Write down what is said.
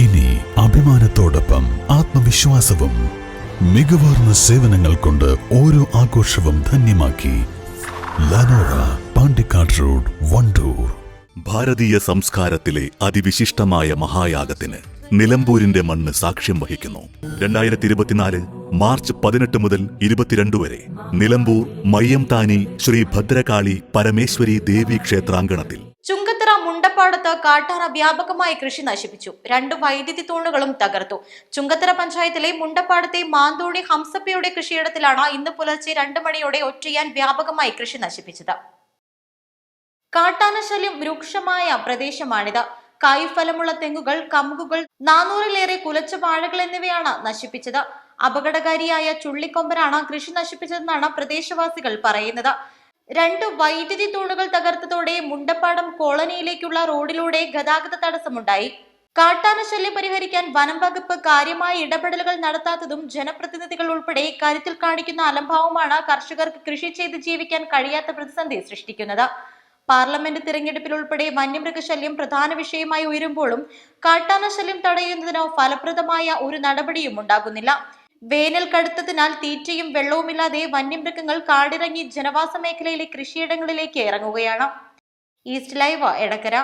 ഇനി അഭിമാനത്തോടൊപ്പം ആത്മവിശ്വാസവും മികവാർന്ന സേവനങ്ങൾ കൊണ്ട് ഓരോ ആഘോഷവും ധന്യമാക്കി ലനോറ പാണ്ടിക്കാട് റോഡ് വണ്ടൂർ. ഭാരതീയ സംസ്കാരത്തിലെ അതിവിശിഷ്ടമായ മഹായാഗത്തിന് നിലമ്പൂരിന്റെ മണ്ണ് സാക്ഷ്യം വഹിക്കുന്നു. രണ്ടായിരത്തി ഇരുപത്തിനാല് മാർച്ച് പതിനെട്ട് മുതൽ ഇരുപത്തിരണ്ട് വരെ നിലമ്പൂർ മയ്യംതാനി ശ്രീ ഭദ്രകാളി പരമേശ്വരി ദേവി ക്ഷേത്രാങ്കണത്തിൽ മുണ്ടപ്പാടത്ത് കാട്ടാറ വ്യാപകമായി കൃഷി നശിപ്പിച്ചു. രണ്ട് വൈദ്യുതി തൂണുകളും തകർത്തു. ചുങ്കത്തറ പഞ്ചായത്തിലെ മുണ്ടപ്പാടത്തെ മാന്തോണി ഹംസപ്പയുടെ കൃഷിയിടത്തിലാണ് ഇന്ന് പുലർച്ചെ രണ്ട് മണിയോടെ ഒറ്റയാൻ വ്യാപകമായി കൃഷി നശിപ്പിച്ചത്. കാട്ടാന ശല്യം രൂക്ഷമായ പ്രദേശമാണിത്. കായ്ഫലമുള്ള തെങ്ങുകൾ കമുകുകൾ നാനൂറിലേറെ കുലച്ച വാഴകൾ എന്നിവയാണ് നശിപ്പിച്ചത്. അപകടകാരിയായ ചുള്ളിക്കൊമ്പനാണ് കൃഷി നശിപ്പിച്ചതെന്നാണ് പ്രദേശവാസികൾ പറയുന്നത്. രണ്ട് വൈദ്യുതി തൂണുകൾ തകർത്തതോടെ മുണ്ടപ്പാടം കോളനിയിലേക്കുള്ള റോഡിലൂടെ ഗതാഗത തടസ്സമുണ്ടായി. കാട്ടാന ശല്യം പരിഹരിക്കാൻ വനം വകുപ്പ് കാര്യമായ ഇടപെടലുകൾ നടത്താത്തതും ജനപ്രതിനിധികൾ ഉൾപ്പെടെ കരുത്തിൽ കാണിക്കുന്ന അലംഭാവമാണ് കർഷകർക്ക് കൃഷി ചെയ്ത് ജീവിക്കാൻ കഴിയാത്ത പ്രതിസന്ധി സൃഷ്ടിക്കുന്നത്. പാർലമെന്റ് തിരഞ്ഞെടുപ്പിൽ ഉൾപ്പെടെ വന്യമൃഗശല്യം പ്രധാന വിഷയമായി ഉയരുമ്പോഴും കാട്ടാന ശല്യം തടയുന്നതിനോ ഫലപ്രദമായ ഒരു നടപടിയും ഉണ്ടാകുന്നില്ല. വേനൽ കടുത്തതിനാൽ തീറ്റയും വെള്ളവുമില്ലാതെ വന്യമൃഗങ്ങൾ കാടിറങ്ങി ജനവാസ മേഖലയിലെ കൃഷിയിടങ്ങളിലേക്ക് ഇറങ്ങുകയാണ്. East Live Edakkara.